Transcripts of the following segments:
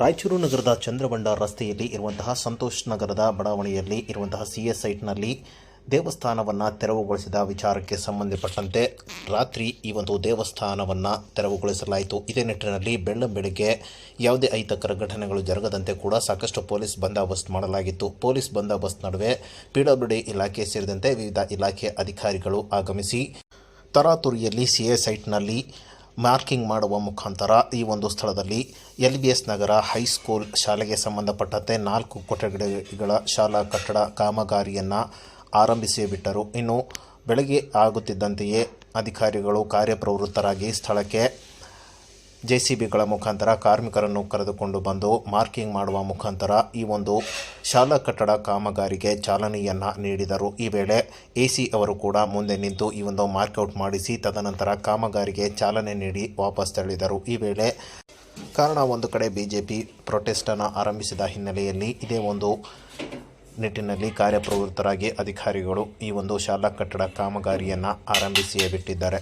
ರಾಯಚೂರು ನಗರದ ಚಂದ್ರಬಂಡ ರಸ್ತೆಯಲ್ಲಿ ಇರುವಂತಹ ಸಂತೋಷ್ ನಗರದ ಬಡಾವಣೆಯಲ್ಲಿ ಇರುವಂತಹ ಸಿ ಸೈಟ್ನಲ್ಲಿ ದೇವಸ್ಥಾನವನ್ನು ತೆರವುಗೊಳಿಸಿದ ವಿಚಾರಕ್ಕೆ ಸಂಬಂಧಪಟ್ಟಂತೆ ರಾತ್ರಿ ಈ ಒಂದು ದೇವಸ್ಥಾನವನ್ನು ತೆರವುಗೊಳಿಸಲಾಯಿತು. ಇದೇ ನಿಟ್ಟಿನಲ್ಲಿ ಬೆಳ್ಳ ಬೆಳಗ್ಗೆ ಯಾವುದೇ ಅಹಿತಕರ ಘಟನೆಗಳು ಜರುಗದಂತೆ ಕೂಡ ಸಾಕಷ್ಟು ಪೊಲೀಸ್ ಬಂದೋಬಸ್ತ್ ಮಾಡಲಾಗಿತ್ತು. ಪೊಲೀಸ್ ಬಂದೋಬಸ್ತ್ ನಡುವೆ ಪಿಡಬ್ಲ್ಯೂಡಿ ಇಲಾಖೆ ಸೇರಿದಂತೆ ವಿವಿಧ ಇಲಾಖೆ ಅಧಿಕಾರಿಗಳು ಆಗಮಿಸಿ ತರಾತುರಿಯಲ್ಲಿ ಸಿಎಸ್ ಎ ಸೈಟ್ನಲ್ಲಿ ಮಾರ್ಕಿಂಗ್ ಮಾಡುವ ಮುಖಾಂತರ ಈ ಒಂದು ಸ್ಥಳದಲ್ಲಿ L B S Nagar high school ಶಾಲೆಗೆ ಸಂಬಂಧಪಟ್ಟಂತೆ ನಾಲ್ಕು ಕೊಠಡಿಗಳ ಶಾಲಾ ಕಟ್ಟಡ ಕಾಮಗಾರಿಯನ್ನು ಆರಂಭಿಸಿ ಬಿಟ್ಟರು. ಇನ್ನು ಬೆಳಗ್ಗೆ ಆಗುತ್ತಿದ್ದಂತೆಯೇ ಅಧಿಕಾರಿಗಳು ಕಾರ್ಯಪ್ರವೃತ್ತರಾಗಿ ಸ್ಥಳಕ್ಕೆ ಜೆ ಸಿ ಬಿಗಳ ಮುಖಾಂತರ ಕಾರ್ಮಿಕರನ್ನು ಕರೆದುಕೊಂಡು ಬಂದು ಮಾರ್ಕಿಂಗ್ ಮಾಡುವ ಮುಖಾಂತರ ಈ ಒಂದು ಶಾಲಾ ಕಟ್ಟಡ ಕಾಮಗಾರಿಗೆ ಚಾಲನೆಯನ್ನು ನೀಡಿದರು. ಈ ವೇಳೆ ಎಸಿ ಅವರು ಕೂಡ ಮುಂದೆ ನಿಂತು ಈ ಒಂದು ಮಾರ್ಕೌಟ್ ಮಾಡಿಸಿ ತದನಂತರ ಕಾಮಗಾರಿಗೆ ಚಾಲನೆ ನೀಡಿ ವಾಪಸ್ ತೆರಳಿದರು. ಈ ವೇಳೆ ಕಾರಣ ಒಂದು ಕಡೆ ಬಿಜೆಪಿ ಪ್ರೊಟೆಸ್ಟನ್ನು ಆರಂಭಿಸಿದ ಹಿನ್ನೆಲೆಯಲ್ಲಿ ಇದೇ ಒಂದು ನಿಟ್ಟಿನಲ್ಲಿ ಕಾರ್ಯಪ್ರವೃತ್ತರಾಗಿ ಅಧಿಕಾರಿಗಳು ಈ ಒಂದು ಶಾಲಾ ಕಟ್ಟಡ ಕಾಮಗಾರಿಯನ್ನು ಆರಂಭಿಸಿಯೇ ಬಿಟ್ಟಿದ್ದಾರೆ.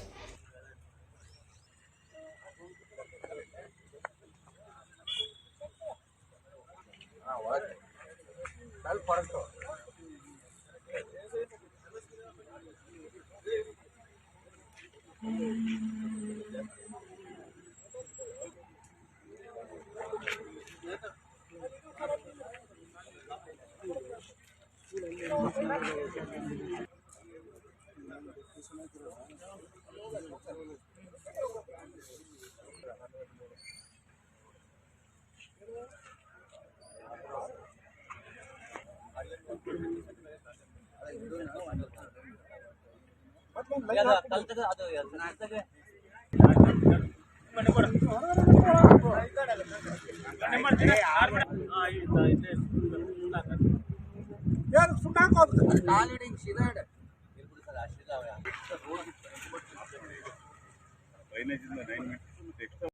कल परसों Thank you. ಯಾರು ಸುಮ್ಮನೆ ಹಾಕೋದು ಕಾಲಿಡಿ ಸೀದಾ ಇಡು. ಫೈನೇಜಿಂದ ನೈನ್ ಮಿನಿಟ್ಸ್ ಎಕ್ಸ್ಟ್ರಾ